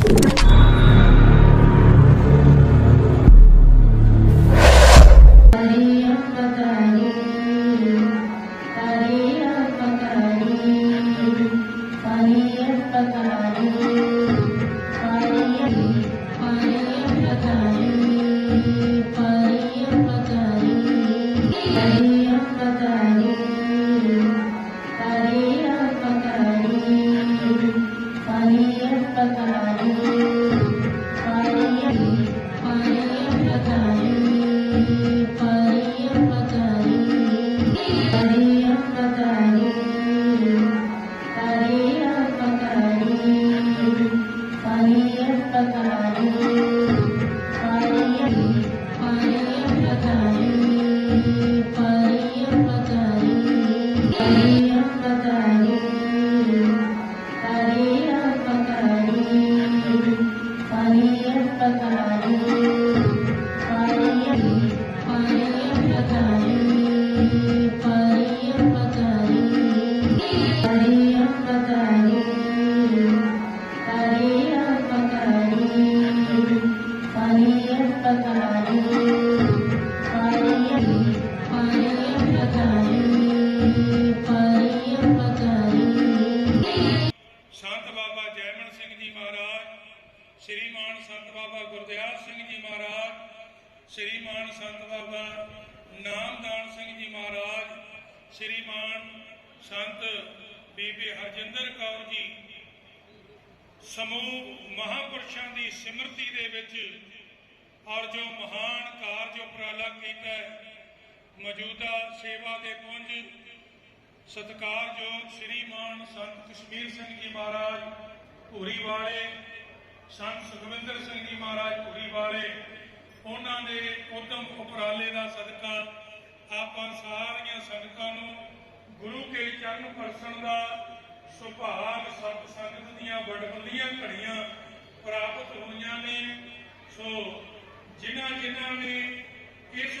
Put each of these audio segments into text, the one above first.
Bye. ਸੰਤ ਸ਼੍ਰੀਮਾਨ ਸੰਤ ਬਾਬਾ ਗੁਰਦਿਆਲ ਸਿੰਘ ਜੀ ਮਹਾਰਾਜ ਸ਼੍ਰੀਮਾਨ ਸੰਤ ਬਾਬਾ ਨਾਮਦਾਨ ਸਿੰਘ ਜੀ ਮਹਾਰਾਜ ਸ਼੍ਰੀਮਾਨ ਸੰਤ ਬੀਬੀ ਹਰਜਿੰਦਰ ਕੌਰ ਜੀ, ਸਮੂਹ ਮਹਾਪੁਰਸ਼ਾਂ ਦੀ ਸਿਮਰਤੀ ਦੇ ਵਿੱਚ ਔਰ ਜੋ ਮਹਾਨ ਕਾਰਜ ਉਪਰਾਲਾ ਕੀਤਾ ਮੌਜੂਦਾ ਸੇਵਾ ਦੇ ਪੁੰਜ, ਸਤਿਕਾਰਯੋਗ ਸ਼੍ਰੀਮਾਨ ਸੰਤ ਕਸ਼ਮੀਰ ਸਿੰਘ ਜੀ ਮਹਾਰਾਜ, ਭੂਰੀ ਵਾਲੇ ਸੰਤ ਸੁਖਵਿੰਦਰ ਸਿੰਘ ਜੀ ਮਹਾਰਾਜ ਧੂਰੀ ਵਾਲੇ, ਉਹਨਾਂ ਦੇ ਉਦਮ ਉਪਰਾਲੇ ਦਾ ਸਦਕਾ, ਆਪਾਂ ਸਾਰੀਆਂ ਸੰਗਤਾਂ ਨੂੰ ਗੁਰੂ ਕੇ ਚਰਨ ਪਰਸਣ ਦਾ ਸੁਭਾਗ ਸਤ ਸੰਗਤ ਦੀਆਂ ਵਡਮੁੱਲੀਆਂ ਘੜੀਆਂ ਪ੍ਰਾਪਤ ਹੋਈਆਂ ਨੇ। ਸੋ ਜਿਨ੍ਹਾਂ ਜਿਨ੍ਹਾਂ ਨੇ ਇਸ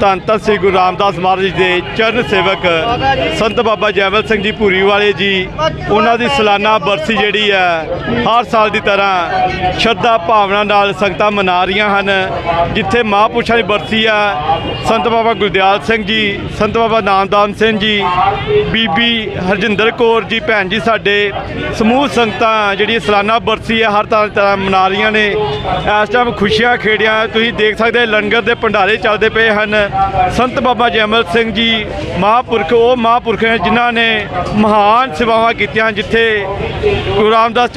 ਧੰਨ ਧੰਨ ਸ੍ਰੀ ਗੁਰੂ ਰਾਮਦਾਸ ਮਹਾਰਾਜ ਜੀ ਦੇ ਚਰਨ ਸੇਵਕ ਸੰਤ ਬਾਬਾ ਜੈਵਲ ਸਿੰਘ ਜੀ ਭੂਰੀ ਵਾਲੇ ਜੀ, ਉਹਨਾਂ ਦੀ ਸਾਲਾਨਾ ਬਰਸੀ ਜਿਹੜੀ ਹੈ, ਹਰ ਸਾਲ ਦੀ ਤਰ੍ਹਾਂ ਸ਼ਰਧਾ ਭਾਵਨਾ ਨਾਲ ਸੰਗਤਾਂ ਮਨਾ ਰਹੀਆਂ ਹਨ, ਜਿੱਥੇ ਮਹਾਂਪੁਰਸ਼ਾਂ ਦੀ ਬਰਸੀ ਆ ਸੰਤ ਬਾਬਾ ਗੁਰਦਿਆਲ ਸਿੰਘ ਜੀ, ਸੰਤ ਬਾਬਾ ਨਾਮਦਾਨ ਸਿੰਘ ਜੀ, ਬੀਬੀ ਹਰਜਿੰਦਰ ਕੌਰ ਜੀ ਭੈਣ ਜੀ ਸਾਡੇ, ਸਮੂਹ ਸੰਗਤਾਂ ਜਿਹੜੀ ਸਾਲਾਨਾ ਬਰਸੀ ਹੈ, ਹਰ ਤਰ੍ਹਾਂ ਤਰ੍ਹਾਂ ਮਨਾ ਰਹੀਆਂ ਨੇ। ਇਸ ਟਾਈਮ ਖੁਸ਼ੀਆਂ ਖੇੜੀਆਂ, ਤੁਸੀਂ ਦੇਖ ਸਕਦੇ ਲੰਗਰ ਦੇ ਭੰਡਾਰੇ ਚੱਲਦੇ ਪਏ ਹਨ। ਸੰਤ ਬਾਬਾ ਜੈਮਲ ਸਿੰਘ ਜੀ ਮਹਾਂਪੁਰਖ, ਉਹ ਮਹਾਂਪੁਰਖ ਹੈ ਜਿਨ੍ਹਾਂ ਨੇ ਮਹਾਨ ਸੇਵਾਵਾਂ ਕੀਤੀਆਂ, ਜਿੱਥੇ ਗੁਰੂ ਰਾਮਦਾਸ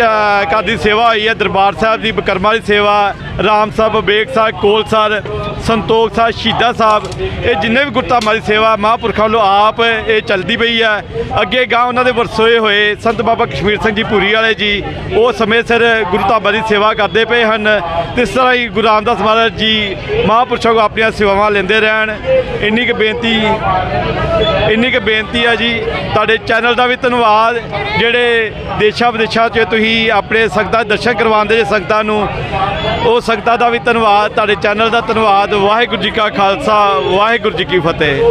ਕਾ ਦੀ ਸੇਵਾ ਹੋਈ ਹੈ, ਦਰਬਾਰ ਸਾਹਿਬ ਦੀ ਬਕਰਮਾ ਦੀ ਸੇਵਾ, ਰਾਮ ਸਾਹਿਬ ਬੇਗ ਸਾਹਿਬ, ਕੋਲ ਸਾਹਿਬ ਸੰਤੋਖ ਸਾਹਿਬ, ਸ਼ਹੀਦਾਂ ਸਾਹਿਬ, ਇਹ ਜਿੰਨੇ ਵੀ ਗੁਰਧਾਮਾਂ ਦੀ ਸੇਵਾ ਮਹਾਂਪੁਰਖਾਂ ਵੱਲੋਂ ਆਪ ਇਹ ਚੱਲਦੀ ਪਈ ਹੈ। ਅੱਗੇ ਗਾਂ ਉਹਨਾਂ ਦੇ ਵਰਸੋਏ ਹੋਏ ਸੰਤ ਬਾਬਾ ਕਸ਼ਮੀਰ ਸਿੰਘ ਜੀ ਭੂਰੀ ਵਾਲੇ ਜੀ, ਉਹ ਸਮੇਂ ਸਿਰ ਗੁਰੂ ਧਾਮਾਂ ਦੀ ਸੇਵਾ ਕਰਦੇ ਪਏ ਹਨ। ਤੇ ਇਸ ਤਰ੍ਹਾਂ ਹੀ ਗੁਰੂ ਰਾਮਦਾਸ ਮਹਾਰਾਜ ਜੀ ਮਹਾਂਪੁਰਸ਼ਾਂ ਕੋਲ ਆਪਣੀਆਂ ਸੇਵਾਵਾਂ ਲੈਂਦੇ ਰਹਿਣ। ਇੰਨੀ ਕੁ ਬੇਨਤੀ, ਇੰਨੀ ਕੁ ਬੇਨਤੀ ਆ ਜੀ। ਤੁਹਾਡੇ ਚੈਨਲ ਦਾ ਵੀ ਧੰਨਵਾਦ। ਜਿਹੜੇ ਦੇਸ਼ਾਂ ਵਿਦੇਸ਼ਾਂ 'ਚ ਤੁਸੀਂ ਆਪਣੇ ਸੰਗਤਾਂ ਦਰਸ਼ਨ ਕਰਵਾਉਂਦੇ ਜੇ ਸੰਗਤਾਂ ਨੂੰ ਉਹ ਸੰਗਤਾਂ ਦਾ ਵੀ ਧੰਨਵਾਦ, ਤੁਹਾਡੇ ਚੈਨਲ ਦਾ ਧੰਨਵਾਦ, ਵਾਹਿਗੁਰੂ ਜੀ ਕਾ ਖਾਲਸਾ, ਵਾਹਿਗੁਰੂ ਜੀ ਕੀ ਫਤਿਹ।